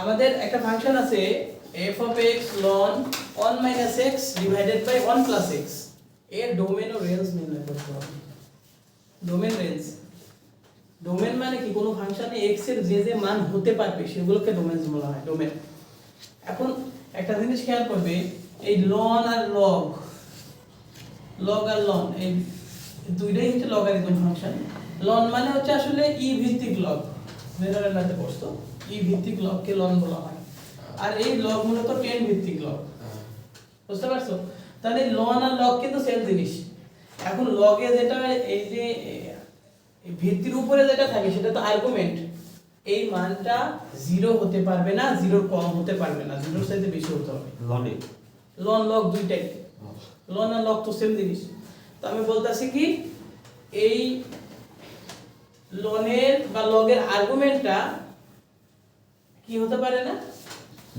আমাদের একটা ফাংশন আছে, f of x ln 1 minus x divided by 1 plus x এর ডোমেন ও রেঞ্জ নির্ণয় করতে হবে। ডোমেন রেঞ্জ ডোমেন মানে কি? কোনো ফাংশনে x এর যে যে মান হতে পারবে, সেগুলোকে ডোমেন বলা হয় ডোমেন এখন একটা জিনিস খেয়াল করবে, এই লন আর লগ লগ আর লন এই দুইটাই হচ্ছে লগারিদম ফাংশন লন মানে হচ্ছে আসলে ই ভিত্তিক লগ জেনারেল ম্যাথে পড়ছো ই ভিত্তিক লগকে লন বলা হয়? আর এই লগ মূলত টেন ভিত্তিক লগ। বুঝতে পারছ? তাহলে লন আর লগ কিন্তু সেম জিনিস। এখন লগে যেটা এই যে এই ভিত্তির উপরে যেটা থাকে সেটা তো আর্গুমেন্ট এই মানটা জিরো হতে পারবে না জিরোর কম হতে পারবে না। জিরোর সাথে বেশি হতে হবে। লনে লন লগ দুইটাই। লন আর লগ তো সেম জিনিস। তো আমি বলতেছি কি এই লনের বা লগের আর্গুমেন্টটা কি হতে পারে না?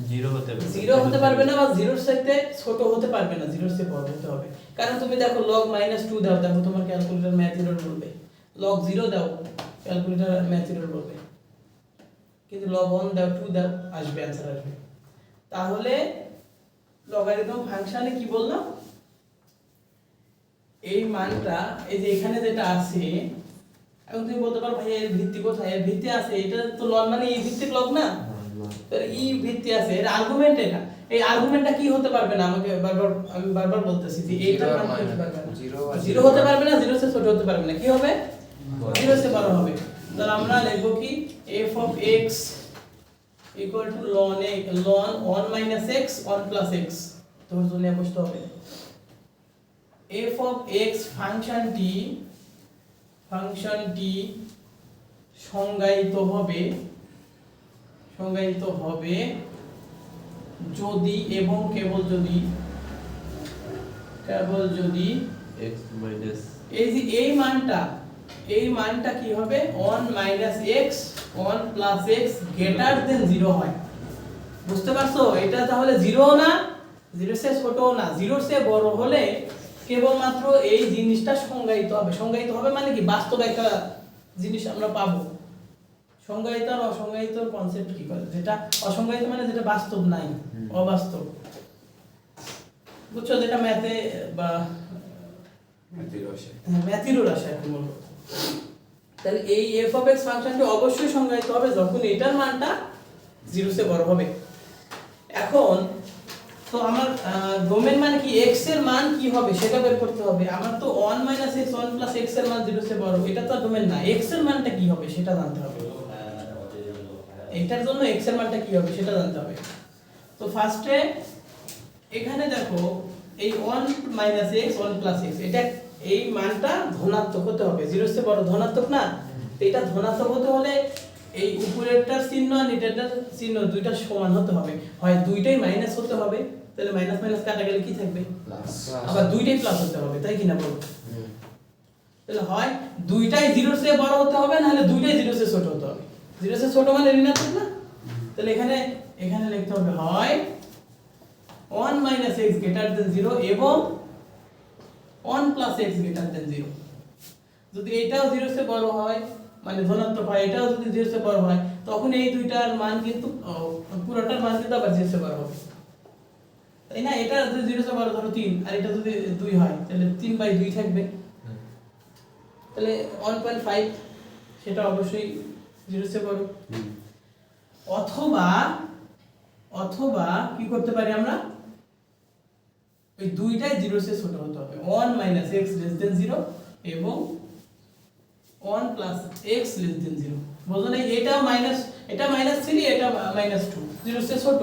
জিরো হতে পারে। জিরো হতে পারবে না বা জিরোর সাথে ছোট হতে পারবে না জিরোর সাথে বড় হতে হবে। কারণ তুমি দেখো লগ মাইনাস টু দাও দেখো তোমার ক্যালকুলেটর ম্যাথ এরর বলবে। লগ জিরো দাও ক্যালকুলেটর ম্যাথ এরর বলবে। কিন্তু লগ ওয়ান দাও টু দাও আসবে অ্যান্সার আসবে। তাহলে লগারিদম ফাংশনে কি বললাম? এই মানটা এই যে এখানে যেটা আছে এখন তুমি বলতে পারো ভাই এর ভিত্তি কোথায়? এর ভিত্তি আছে এটা তো লগ মানে এই ভিত্তিক লগ না? ই ভিত্তি আছে এর আর্গুমেন্ট এটা। এই আর্গুমেন্টটা কি হতে পারবে না? আমাকে বারবার আমি বারবার বলতেছি যে এইটা মান জিরো হতে পারবে না জিরো সে ছোট হতে পারবে না। কি হবে? জিরো সে বড় হবে। তাহলে আমরা লিখব কি? f of x equal to ln a ln 1 minus x 1 plus x তোর জন্য বসতে হবে। f of x ফাংশনটি ফাংশনটি সংজ্ঞায়িত হবে সংজ্ঞায়িত হবে যদি এবং কেবল যদি কেবল যদি এক্স মাইনাস এই যে এই মানটা এই মানটা কি হবে? 1 minus x one plus x greater than zero হয়। বুঝতে পারছ? এটা তাহলে জিরো না জিরো সে ছোট না। জিরো সে বড় হলে কেবলমাত্র এই জিনিসটা সংজ্ঞায়িত হবে। সংজ্ঞায়িত হবে মানে কি? বাস্তব একটা জিনিস আমরা পাবো। সংজ্ঞায়িত আর অসংজ্ঞায়িত কনসেপ্ট কি করে যেটা অসংজ্ঞায়িত মানে যেটা বাস্তব নাই অবাস্তব। বুঝছ? যেটা ম্যাথে বা ম্যাথিরও রাশি আর কি বলব তাহলে এই এফ অফ এক্স ফাংশনটি অবশ্যই সংজ্ঞায়িত হবে যখন এটার মানটা জিরো সে বড় হবে। এখন তো আমার ডোমেন মানে কি? এক্সের মান কি হবে? সেটা বের করতে হবে। আমার তো 1 মাইনাস এক্স ওয়ান প্লাস এর মান জিরো সে বড় এটা তো ডোমেন না এক্সের মানটা কি হবে? সেটা জানতে হবে। এটার জন্য এক্সের মানটা কি হবে? সেটা জানতে হবে। তো ফার্স্টে এখানে দেখো, এই 1 minus x one plus x এটা এই মানটা ধনাত্মক হতে হবে। জিরো সে বড় ধনাত্মক না? তো এটা ধনাত্মক হতে হলে এই উপরেরটার চিহ্ন আর নিচেরটার চিহ্ন দুইটা সমান হতে হবে। হয় দুইটাই মাইনাস হতে হবে। তাহলে মাইনাস মাইনাস কাটা গেলে কি থাকবে? আবার দুইটাই প্লাস হতে হবে তাই কিনা বলো? তাহলে হয় দুইটাই জিরো সে বড় হতে হবে নাহলে দুইটাই জিরো সে ছোট হতে হবে। জিরো সে ছোট মানে ঋণাত্মক না? তাহলে এখানে এখানে লিখতে হবে হয় 1 minus x greater than zero এবং 1 plus x greater than zero যদি এটাও জিরো সে বড় হয় মানে ধনাত্মক হয় এটাও যদি জিরো সে বড় হয় তখন এই দুইটার মান কিন্তু পুরোটার মান কিন্তু আবার জিরো সে বড় হবে। তাই না এটা যদি জিরো সে ধরো তিন আর এটা যদি দুই হয় তাহলে তিন বাই দুই থাকবে। তাহলে ওয়ান পয়েন্ট ফাইভ সেটা অবশ্যই জিরো সে বড়। অথবা অথবা কি করতে পারি আমরা? ওই দুইটাই জিরো সে ছোট হতে হবে। One minus x less than zero এবং one plus x less than zero বুঝলো না এটা মাইনাস এটা মাইনাস থ্রি এটা মাইনাস টু জিরো সে ছোট।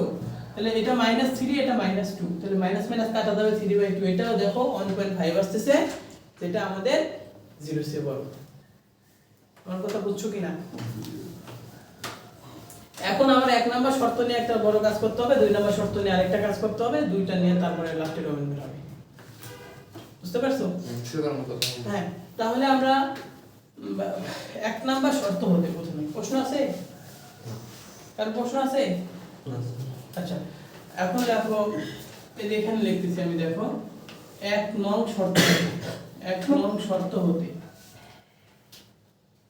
তাহলে এটা মাইনাস থ্রি এটা মাইনাস টু তাহলে মাইনাস মাইনাস কাটা যাবে থ্রি বাই টু এটাও দেখো ওয়ান পয়েন্ট ফাইভ আসতেছে যেটা আমাদের জিরো সে বড়। আমার কথা বুঝছ কিনা? এখন আমার এক নাম্বার শর্ত নিয়ে একটা বড় কাজ করতে হবে দুই নাম্বার শর্ত নিয়ে আরেকটা কাজ করতে হবে দুইটা নিয়ে তারপরে লাস্টে ডোমেন বের হবে। বুঝতে পারছ? হ্যাঁ তাহলে আমরা এক নাম্বার শর্ত হতে প্রথমে। প্রশ্ন আছে? কার প্রশ্ন আছে? আচ্ছা এখন দেখো এই যে এখানে লিখতেছি আমি দেখো এক নং শর্ত এক নং শর্ত হতে।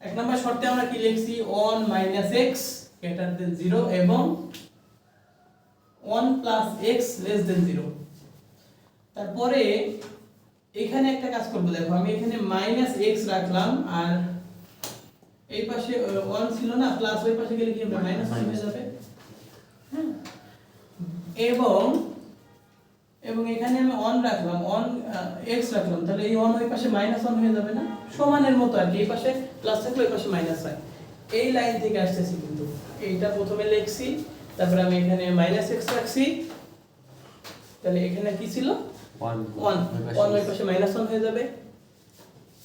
এক নাম্বার শর্তে আমরা কি লিখছি? 1 minus x greater than zero এবং one plus x less than zero তারপরে এখানে একটা কাজ করব দেখো আমি এখানে মাইনাস এক্স রাখলাম আর এই পাশে ওয়ান ছিল না প্লাস ওই পাশে গেলে কি হবে? মাইনাস হয়ে যাবে। হ্যাঁ। এবং এবং এখানে আমি অন রাখলাম অন এক্স রাখলাম তাহলে এই অন ওই পাশে মাইনাস অন হয়ে যাবে না? সমানের মতো আর কি এই পাশে প্লাস থাকলে ওই পাশে মাইনাস হয়। এই লাইন থেকে আসতেছি কিন্তু। এইটা প্রথমে লিখছি তারপরে আমি এখানে মাইনাস এক্স রাখছি। তাহলে এখানে কি ছিল? ওয়ান ওয়ান ওই পাশে মাইনাস ওয়ান হয়ে যাবে।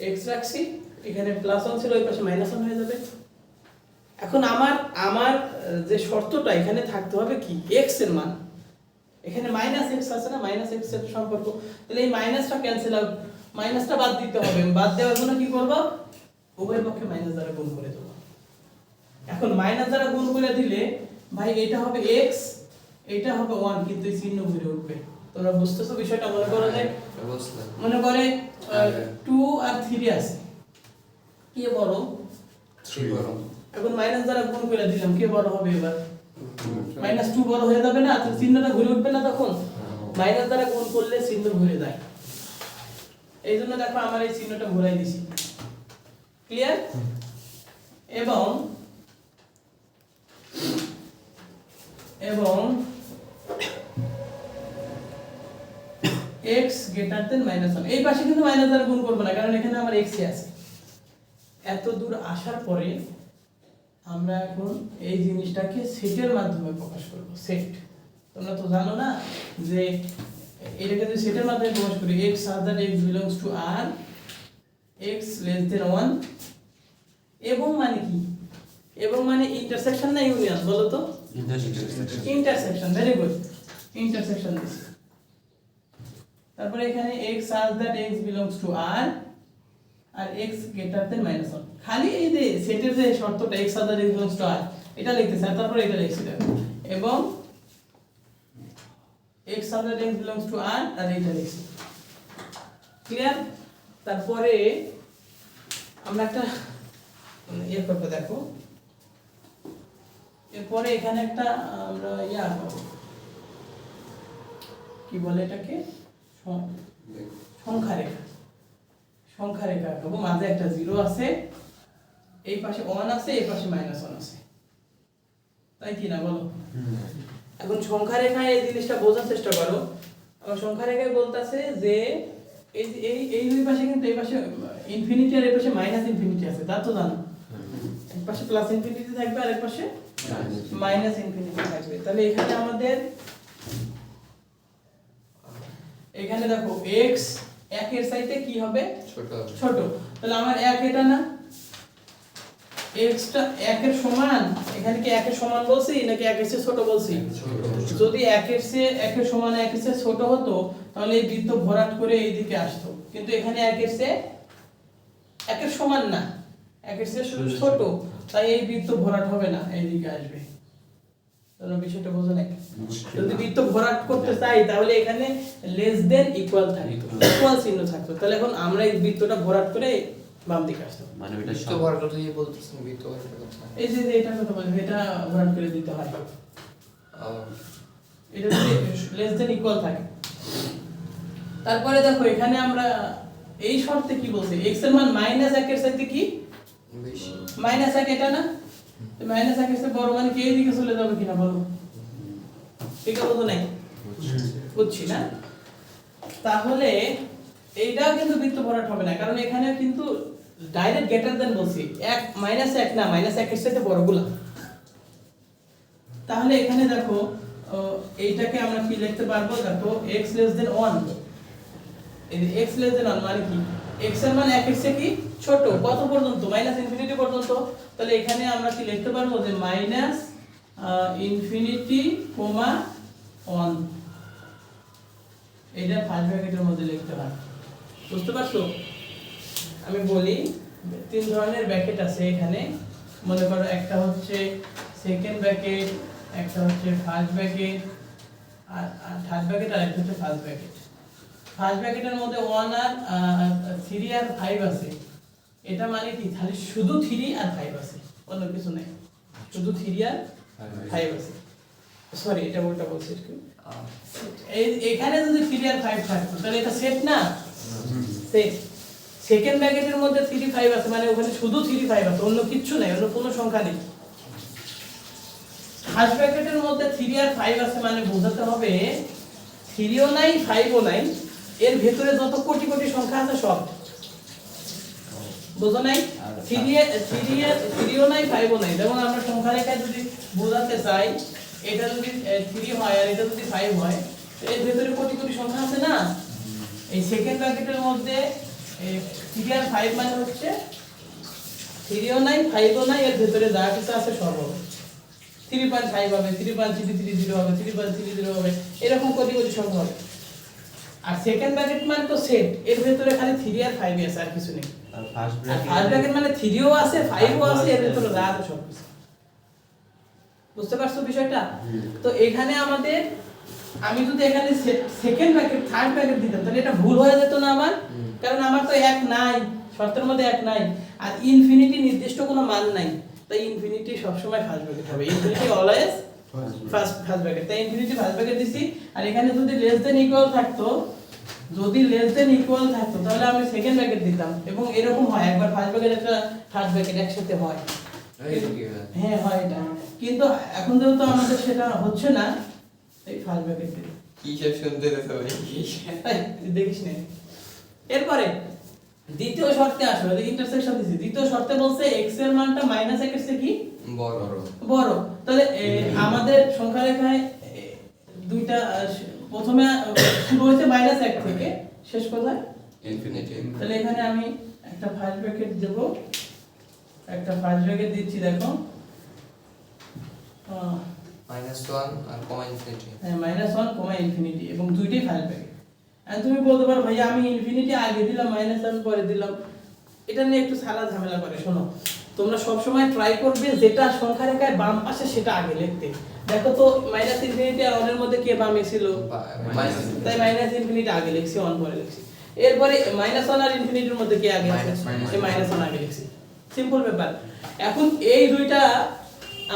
এক্স রাখছি এখানে প্লাস ওয়ান ছিল ওই পাশে মাইনাস ওয়ান হয়ে যাবে। এখন আমার আমার যে শর্তটা এখানে থাকতে হবে কি? এক্সের মান। এখানে মাইনাস এক্স আছে না? মাইনাস এক্সের সম্পর্ক। তাহলে এই মাইনাসটা ক্যান্সেল আউট মাইনাসটা বাদ দিতে হবে। বাদ দেওয়ার জন্য কি করব? উভয় পক্ষে মাইনাস দ্বারা গুণ করে দেবো। এখন মাইনাস দ্বারা গুণ করে দিলে ভাই এটা হবে এক্স এটা হবে ওয়ান কিন্তু এই চিহ্ন ঘুরে উঠবে। তোমরা বুঝতেছো বিষয়টা? মনে করো যে বুঝলাম। মনে করে হ্যাঁ। টু আর থ্রি আছে। কে বড়? থ্রি গরম এখন মাইনাস দ্বারা গুণ করে দিলাম। কে বড় হবে এবার? মাইনাস টু বড় হয়ে যাবে না চিহ্নটা ঘুরে উঠবে না তখন? মাইনাস দ্বারা গুণ করলে চিহ্ন ঘুরে যায়। এই জন্য দেখো আমার এই চিহ্নটা ঘুরাই দিছি। ক্লিয়ার এবং এবং x greater than minus one এই পাশে কিন্তু মাইনাস দ্বারা গুণ করব না কারণ এখানে আমার x আছে। এত দূর আসার পরে আমরা এখন এই জিনিসটাকে সেটের মাধ্যমে প্রকাশ করব সেট তোমরা তো জানো না যে এটাকে যদি সেটের মাধ্যমে প্রকাশ করি x other x belongs to r x less than 1 এবং মানে কি? এবং মানে ইন্টারসেকশন না ইউনিয়ন বলো তো? ইন্টারসেকশন ভেরি গুড ইন্টারসেকশন তারপরে এখানে x such that x belongs to r আর এক্স greater than minus 1 খালি এই যে সেটের যে শর্তটা এক্স such that টু আর এটা লিখতেছি আর তারপরে এটা লিখছি এবং x that x belongs to r আর এটা লিখছি। ক্লিয়ার তারপরে আমরা একটা ইয়ে করব দেখো। এরপরে এখানে একটা আমরা ইয়া পাবো কি বলে এটাকে? সংখ্যা রেখা। সংখ্যা রেখা আঁকাবো মাঝে একটা জিরো আছে, এই পাশে ওয়ান আছে, এই পাশে মাইনাস ওয়ান আছে। তাই কি না বলো? এখন সংখ্যা রেখায় এই জিনিসটা বোঝার চেষ্টা করো। সংখ্যা রেখায় বলতেছে যে এই এই দুই পাশে কিন্তু এই পাশে ইনফিনিটি আর এই পাশে মাইনাস ইনফিনিটি আছে, তা তো জানো? এক পাশে প্লাস ইনফিনিটি থাকবে আর এক পাশে মাইনাস ইনফিনিটি থাকবে। তাহলে এখানে আমাদের, এখানে দেখো x একের কি হবে? ছোট ছোট। তাহলে আমার এক এটা না? x টা একের সমান? এখানে কি একের সমান বলছি নাকি একের চেয়ে ছোট বলছি? যদি একের চেয়ে একের সমান একের চেয়ে ছোট হতো তাহলে এই বৃত্ত ভরাট করে এইদিকে আসতো। কিন্তু এখানে একের চেয়ে একের সমান না। একের চেয়ে শুধু ছোট। তাই এই বৃত্ত ভরাট হবে না এইদিকে আসবে। তোমরা বিষয়টা বোঝো নাকি যদি বৃত্ত ভরাট করতে চাই তাহলে এখানে লেস দেন ইকুয়াল থাকতো। ইকুয়াল চিহ্ন থাকতো। তাহলে এখন আমরা এই বৃত্তটা ভরাট করে বাম দিকে আসতাম। মানে ওইটা বৃত্ত বার কথা বলতেছেন বৃত্ত এই যে এটা কথা এটা ভরাট করে দিতে হয়। এটা লেস দেন ইকুয়াল থাকে। তারপরে দেখো এখানে আমরা এই শর্তে কি বলছি? x এর মান মাইনাস একের সাথে কি? বেশি। মাইনাস এক এটা না? মাইনাস একের সাথে বড় মানে কি এইদিকে চলে যাবে কিনা বলো? ঠিক আছে তো নাই। বুঝছি না? তাহলে এইটাও কিন্তু বৃত্ত হবে না, কারণ এখানে কিন্তু ডাইরেক্ট দেন বলছি। এক মাইনাস এক না মাইনাস সাথে বড়গুলা তাহলে এখানে দেখো এইটাকে আমরা কি লিখতে পারব? দেখো, x লেস দেন 1 এই যে x লেস দেন 1 মানে কি? X এর মান 1 এর কি? ছোট। কত পর্যন্ত? মাইনাস ইনফিনিটি পর্যন্ত। তাহলে এখানে আমরা কি লিখতে পারব যে মাইনাস ইনফিনিটি কমা 1 এটা ফার্স্ট ব্র্যাকেটের মধ্যে লিখতে হয় বুঝতে পারছ? আমি বলি, তিন ধরনের ব্র্যাকেট আছে এখানে। মনে করো একটা হচ্ছে সেকেন্ড ব্র্যাকেট একটা হচ্ছে ফার্স্ট ব্র্যাকেট আর থার্ড ব্র্যাকেট আর একটা হচ্ছে ফার্স্ট ব্র্যাকেট ফার্স্ট ব্র্যাকেটের মধ্যে ওয়ান আর থ্রি আর ফাইভ আছে। এটা মানে কি? খালি শুধু থ্রি আর ফাইভ আছে। অন্য কিছু নেই। শুধু থ্রি আর ফাইভ আছে। সরি এটা উল্টা বলছি একটু। এখানে যদি থ্রি আর ফাইভ থাকতো তাহলে এটা সেট না? সেট সেকেন্ড ব্র্যাকেটের মধ্যে থ্রি ফাইভ আছে মানে ওখানে শুধু থ্রি ফাইভ আছে, অন্য কিচ্ছু নেই, অন্য কোনো সংখ্যা নেই। ফার্স্ট ব্র্যাকেটের মধ্যে থ্রি আর ফাইভ আছে মানে বোঝাতে হবে থ্রিও নাই ফাইভও নাই। এর ভেতরে যত কোটি কোটি সংখ্যা আছে সব। বোঝো নাই? থ্রি থ্রি থ্রিও নাই ফাইভও নাই। যেমন আমরা সংখ্যা রেখায় যদি বোঝাতে চাই এটা যদি থ্রি হয় আর এটা যদি ফাইভ হয় এর ভেতরে কোটি কোটি সংখ্যা আছে না? এই সেকেন্ড ব্র্যাকেটের মধ্যে থ্রি আর ফাইভ মানে হচ্ছে থ্রিও নাই ফাইভও নাই এর ভেতরে যা কিছু আছে সব হবে। থ্রি পয়েন্ট ফাইভ হবে three point three three zero হবে থ্রি পয়েন্ট থ্রি জিরো হবে এরকম কোটি কোটি সংখ্যা হবে। আর সেকেন্ড ব্র্যাকেট মানে তো সেট এর ভেতরে খালি থ্রি আর ফাইভ আছে আর কিছু নেই। আর ফার্স্ট আর ফার্স্ট ব্র্যাকেট মানে থ্রিও আছে ফাইভও আছে এর ভেতরে যা আছে সব কিছু। বুঝতে পারছ বিষয়টা? তো এখানে আমাদের আমি যদি এখানে সেকেন্ড ব্র্যাকেট থার্ড ব্র্যাকেট দিতাম তাহলে এটা ভুল হয়ে যেত না আমার? কারণ আমার তো এক নাই শর্তের মধ্যে এক নাই। আর ইনফিনিটি নির্দিষ্ট কোনো মান নাই। তাই ইনফিনিটি সবসময় ফার্স্ট ব্র্যাকেট হবে। Infinity always first first bracket তাই ইনফিনিটি ফার্স্ট ব্র্যাকেট দিছি। আর এখানে যদি লেস দেন ইকুয়াল থাকতো যদি লেস দেন ইকুয়াল থাকতো তাহলে আমি সেকেন্ড ব্র্যাকেট দিতাম। এবং এরকম হয় একবার ফার্স্ট ব্র্যাকেট একটা থার্ড ব্র্যাকেট একসাথে হয়। হয়? হ্যাঁ এটা। কিন্তু এখন যেহেতু আমাদের সেটা হচ্ছে না এই ফার্স্ট ব্র্যাকেট কি সব শুনতে সবাই দেখিস না। এরপরে দ্বিতীয় শর্তে আসো। ইন্টারসেকশন দিছি। দ্বিতীয় শর্তে বলছে x এর মানটা মাইনাস এক এর চেয়ে কি? বড়। বড়। তাহলে আমাদের সংখ্যা রেখায় দুইটা প্রথমে শুরু হয়েছে মাইনাস এক থেকে শেষ কোথায়? ইনফিনিটি তাহলে এখানে আমি একটা ফার্স্ট ব্র্যাকেট দেব। একটা ফার্স্ট ব্র্যাকেট দিচ্ছি দেখো। মাইনাস ওয়ান আর কমা ইনফিনিটি হ্যাঁ মাইনাস ওয়ান কমা ইনফিনিটি এবং দুইটাই ফাইল ব্র্যাকেট আর তুমি বলতে পারো ভাই আমি ইনফিনিটি আগে দিলাম মাইনাস ওয়ান পরে দিলাম। এটা নিয়ে একটু সালা ঝামেলা করে শোনো। তোমরা সব সময় ট্রাই করবে যেটা সংখ্যা রেখায় বাম পাশে সেটা আগে লিখতে। দেখো তো মাইনাস ইনফিনিটি আর অনের মধ্যে কে বামে ছিল? তাই মাইনাস ইনফিনিটি আগে লিখছি অন পরে লিখছি। এরপরে মাইনাস ওয়ান আর ইনফিনিটির মধ্যে কে আগে আছে? মাইনাস ওয়ান আগে লিখছি। সিম্পল ব্যাপার। এখন এই দুইটা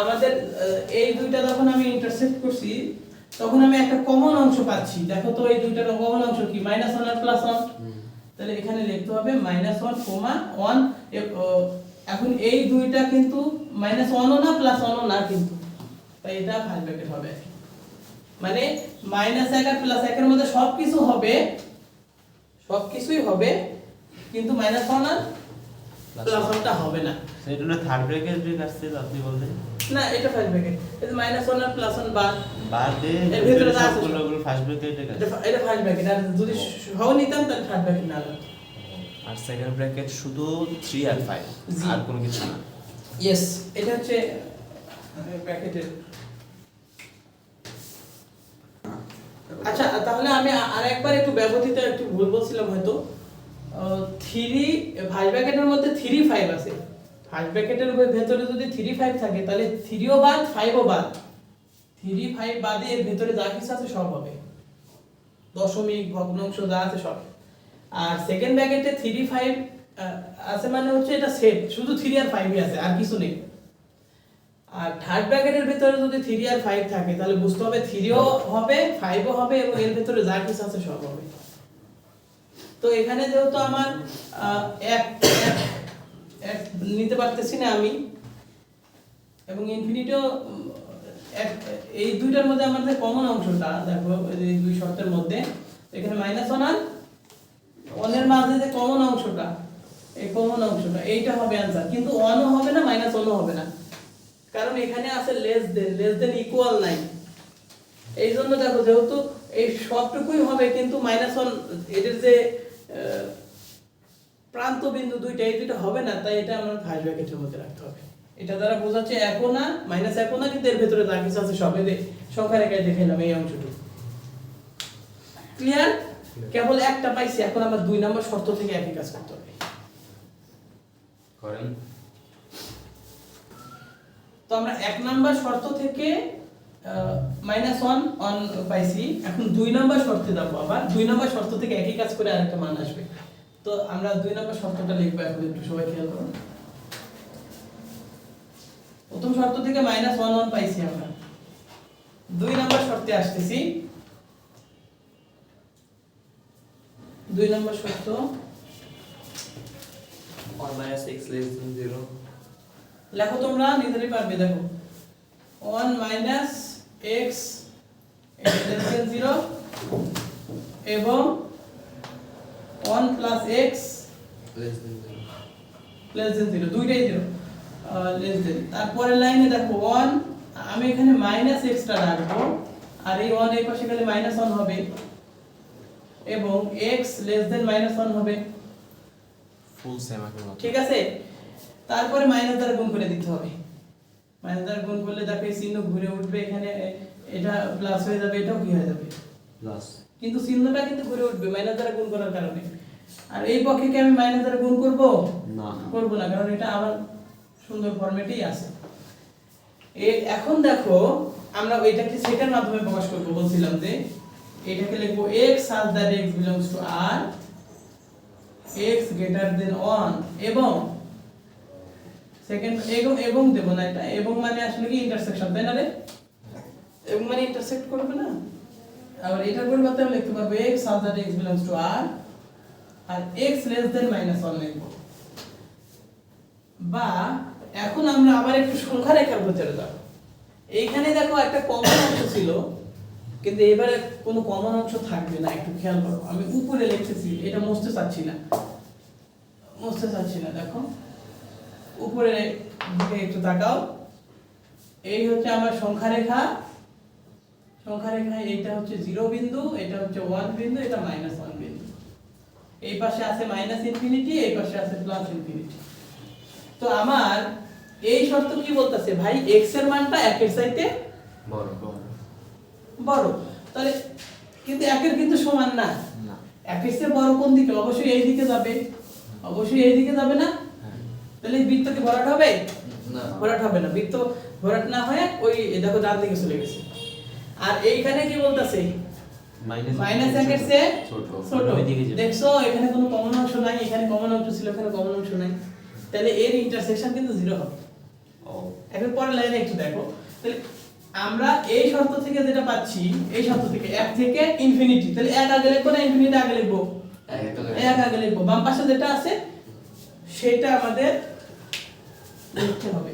আমাদের এই দুইটা যখন আমি ইন্টারসেক্ট করছি তখন আমি একটা কমন অংশ পাচ্ছি। দেখো তো এই দুইটার কমন অংশ কি? মাইনাস ওয়ান আর প্লাস ওয়ান তাহলে এখানে লিখতে হবে মাইনাস ওয়ান কমা ওয়ান এখন এই দুইটা কিন্তু মাইনাস ওয়ানও না প্লাস ওয়ানও না কিন্তু। তাই এটা ফাইভ ব্র্যাকেট হবে। মানে মাইনাস এক আর প্লাস একের মধ্যে সব কিছু হবে সব কিছুই হবে কিন্তু মাইনাস ওয়ান আর প্লাস ওয়ানটা হবে না। সেটা না থার্ড ব্রেকের ব্রেক আসছে আপনি বললেন? না এটা ফাইভ ব্র্যাকেট এটা মাইনাস ওয়ান আর প্লাস ওয়ান বাদ বাদে এর ভিতরে যা আছে। সবগুলো ফার্স্ট ব্রেক এটা ফাইভ ব্র্যাকেট আর যদি সহ নিতাম তাহলে থার্ড ব্র্যাকেট না লাগতো আর সেকেন্ড ব্র্যাকেট শুধু থ্রি আর ফাইভ আর কোনো কিছু না। ইয়েস এটা হচ্ছে ব্র্যাকেটের আচ্ছা তাহলে আমি আরেকবার একটু ব্যবধিত একটু ভুল বলছিলাম হয়তো। থ্রি ফাইভ ব্র্যাকেটের মধ্যে থ্রি ফাইভ আছে। ফাইভ ব্র্যাকেটের ভেতরে যদি থ্রি ফাইভ থাকে তাহলে থ্রিও বাদ ফাইভও বাদ। থ্রি ফাইভ বাদে এর ভেতরে যা কিছু আছে সব হবে। দশমিক ভগ্নাংশ যা আছে সব। আর সেকেন্ড ব্র্যাকেটে থ্রি ফাইভ আছে মানে হচ্ছে এটা সেট শুধু থ্রি আর ফাইভই আছে, আর কিছু নেই। আর থার্ড ব্র্যাকেটের ভিতরে যদি থ্রি আর ফাইভ থাকে, তাহলে বুঝতে হবে থ্রিও হবে ফাইভও হবে এবং এর ভিতরে যা কিছু আছে সব হবে। তো এখানে যেহেতু আমার এক, এক- নিতে পারতেছি না আমি, এবং ইনফিনিটিও এক, এই দুইটার মধ্যে আমাদের কমন অংশটা, দেখো, এই দুই শর্তের মধ্যে, এখানে মাইনাস ওয়ান আর ওয়ানের মাঝে যে কমন অংশটা, এই কমন অংশটা, এইটা হবে অ্যান্সার কিন্তু ওয়ানও হবে না মাইনাস ওয়ানও হবে না। কারণ এখানে আছে less than less than equal নাই এই জন্য দেখো, যেহেতু এই সবটুকুই হবে, কিন্তু মাইনাস ওয়ান এদের যে প্রান্ত বিন্দু দুইটা, এই দুইটা হবে না, তাই এটা আমরা ফার্স্ট ব্র্যাকেটের মধ্যে রাখতে হবে। এটা দ্বারা বোঝাচ্ছে একও না মাইনাস একও না, কিন্তু এর ভেতরে যা কিছু আছে সব সংখ্যা রেখায় দেখে নিলাম, এই অংশটুকু। ক্লিয়ার কেবল একটা পাইছি এখন আমরা দুই নম্বর শর্ত থেকে একই কাজ করতে হবে। করেন। তো আমরা এক নাম্বার শর্ত থেকে মাইনাস ওয়ান অন পাইছি। এখন দুই নাম্বার শর্তে যাব আবার। দুই নাম্বার শর্ত থেকে একই কাজ করে আরেকটা মান আসবে। তো আমরা দুই নাম্বার শর্তটা লিখব এখন একটু সবাই খেয়াল করুন। প্রথম শর্ত থেকে মাইনাস ওয়ান ওয়ান পাইছি আমরা। দুই নাম্বার শর্তে আসতেছি। দুই নম্বর শর্ত। One minus x less than zero লেখো তোমরা নিজেরই পারবে দেখো। One minus x less than zero এবং one plus x less than zero less than zero দুইটাই জিরো লেস দেন তারপরে লাইনে দেখো ওয়ান আমি এখানে মাইনাস এক্সটা রাখব আর এই ওয়ান এই পাশে গেলে মাইনাস ওয়ান হবে। এবং x less than minus one হবে। ফুল সেম ঠিক আছে? তারপরে মাইনাস দ্বারা গুণ করে দিতে হবে। মাইনাস দ্বারা গুণ করলে দেখো এই চিহ্ন ঘুরে উঠবে এখানে এটা প্লাস হয়ে যাবে এটাও কি হয়ে যাবে? প্লাস কিন্তু চিহ্নটা কিন্তু ঘুরে উঠবে মাইনাস দ্বারা গুণ করার কারণে। আর এই পক্ষে কি আমি মাইনাস দ্বারা গুণ করব? না করব না কারণ এটা আবার সুন্দর ফরম্যাটেই আছে। এখন দেখো আমরা এটাকে সেটার মাধ্যমে প্রকাশ করব বলছিলাম যে এটাকে লিখব x such that x belongs to r x greater than 1 এবং সেকেন্ড এবং এবং দেব না এটা এবং মানে আসলে কি ইন্টারসেকশন তাই না রে? এবং মানে ইন্টারসেক্ট করবে না? আবার এটার পরিবর্তে আমি লিখতে পারব x such that x belongs to r আর x less than minus 1 লিখব। বা এখন আমরা আবার একটু সংখ্যা রেখার ভিতরে যাব এইখানে দেখো একটা কমন অংশ ছিল কিন্তু এবারে কোনো কমন অংশ থাকবে না, একটু খেয়াল করো। আমি উপরে লিখতেছি এটা মুছতে চাচ্ছি না। মুছতে চাচ্ছি না, দেখো। উপরে একটু তাকাও। এই হচ্ছে আমার সংখ্যা রেখা সংখ্যা রেখা এইটা হচ্ছে জিরো বিন্দু, এটা হচ্ছে ওয়ান বিন্দু, এটা মাইনাস ওয়ান বিন্দু। এই পাশে আছে মাইনাস ইনফিনিটি এই পাশে আছে প্লাস ইনফিনিটি তো আমার এই শর্ত কি বলতেছে? ভাই এক্সের মানটা একের চাইতে বড়। বড়। তাহলে কিন্তু একের কিন্তু সমান না। না। একের চেয়ে বড় কোন দিকে? অবশ্যই এই দিকে যাবে। অবশ্যই এই দিকে যাবে না? হ্যাঁ। তাহলে এই বৃত্ত কি ভরাট হবে? না। ভরাট হবে না। বৃত্ত ভরাট না হয়ে ওই দেখো ডান দিকে চলে গেছে। আর এইখানে কি বলতাছে? মাইনাস একের চেয়ে ছোট। ছোট। ওইদিকে যাবে। দেখছ। এখানে কোনো কমন অংশ নাই এখানে কমন অংশ ছিল এখানে কমন অংশ নাই। তাহলে এর ইন্টারসেকশন কিন্তু জিরো হবে। ও। এখন পরের লাইনে একটু দেখো। তাহলে আমরা এই শর্ত থেকে যেটা পাচ্ছি এই শর্ত থেকে এক থেকে ইনফিনিটি তাহলে এক আগে লিখব না ইনফিনিটি আগে লিখব? এক আগে লিখব। বাম পাশে যেটা আছে সেটা আমাদের লিখতে হবে।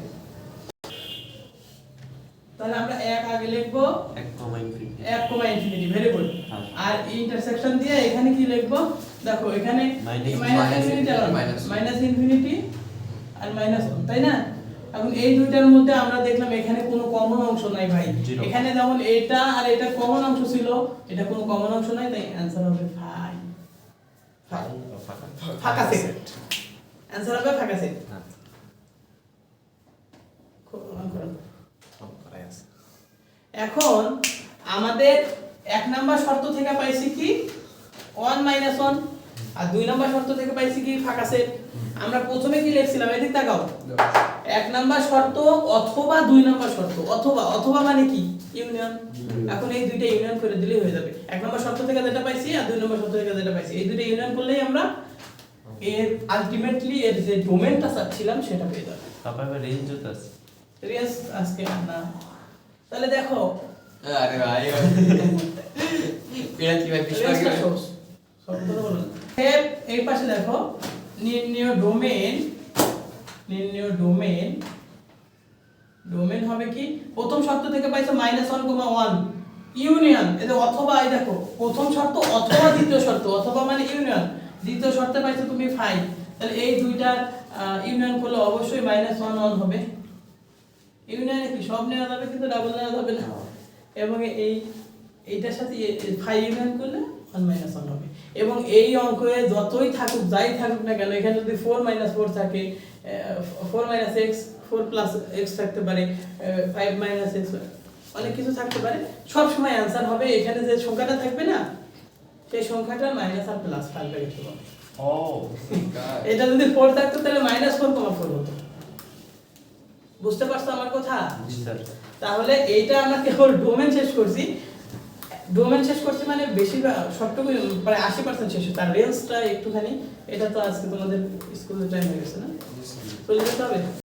তাহলে আমরা এক আগে লিখব। এক কমা ইনফিনিটি এক কমা ইনফিনিটি ভেরি গুড। আর ইন্টারসেকশন দিয়ে এখানে কি লিখব? দেখো এখানে মাইনাস ইনফিনিটি আর মাইনাস ইনফিনিটি আর মাইনাস তাই না? এখন এই দুইটার মধ্যে আমরা দেখলাম এখানে কোনো কমন অংশ নাই ভাই। এখানে যেমন এটা আর এটা কমন অংশ ছিল এটা কোনো কমন অংশ নাই তাই অ্যানসার হবে ফাইভ ফাঁকা সেট অ্যানসার হবে ফাঁকা সেট হ্যাঁ। আছে। এখন আমাদের এক নাম্বার শর্ত থেকে পাইছি কি? ওয়ান মাইনাস ওয়ান আর দুই নাম্বার শর্ত থেকে পাইছি কি? ফাঁকা সেট আমরা প্রথমে কি লিখছিলাম? এদিক তাকাও। এক নাম্বার শর্ত অথবা দুই নাম্বার শর্ত। অথবা অথবা মানে কি? ইউনিয়ন। এখন এই দুইটা ইউনিয়ন করে দিলেই হয়ে যাবে। এক নম্বর শর্ত থেকে যেটা পাইছি আর দুই নম্বর শর্ত থেকে যেটা পাইছি। এই দুইটা ইউনিয়ন করলেই আমরা এর আলটিমেটলি এর যে ডোমেনটা চাচ্ছিলাম সেটা পেয়ে যাবে। তারপর এবার রেঞ্জ তো আছে। রিয়াজ আজকে না। তাহলে দেখো। আরে ভাই। এটা কি ভাই? পিছনে রেঞ্জটা সব কথা বলো। এই পাশে দেখো। নির্ণয় ডোমেন নির্ণয় ডোমেন ডোমেন হবে কি? প্রথম শর্ত থেকে পাইছো minus one comma one union এটা অথবা এই দেখো প্রথম শর্ত অথবা দ্বিতীয় শর্ত অথবা মানে ইউনিয়ন দ্বিতীয় শর্তে পাইছো তুমি ফাইভ তাহলে এই দুইটা ইউনিয়ন করলে অবশ্যই মাইনাস ওয়ান ওয়ান হবে। ইউনিয়নে কি সব নেওয়া যাবে কিন্তু ডাবল নেওয়া যাবে না। এবং এই এইটার সাথে ফাইভ ইউনিয়ন করলে ওয়ান মাইনাস ওয়ান হবে। এবং এই অঙ্কে যতই থাকুক যাই থাকুক না কেন এখানে যদি ফোর মাইনাস ফোর থাকে four minus x four plus x থাকতে পারে ফাইভ মাইনাস এক্স অনেক কিছু থাকতে পারে। সব সময় অ্যান্সার হবে এখানে যে সংখ্যাটা থাকবে না সেই সংখ্যাটা মাইনাস আর প্লাস রেখে হবে। এটা যদি ফোর থাকতো তাহলে মাইনাস ফোর কমা ফোর হতো। বুঝতে পারছ আমার কথা? তাহলে এইটা আমরা কেবল ডোমেন শেষ করছি। ডোমেন শেষ করছে মানে বেশিরভাগ সবটুকু প্রায় আশি পার্সেন্ট শেষ তার রেঞ্জটা একটুখানি এটা তো আজকে তোমাদের স্কুলের টাইম হয়ে গেছে না? চলে যেতে হবে?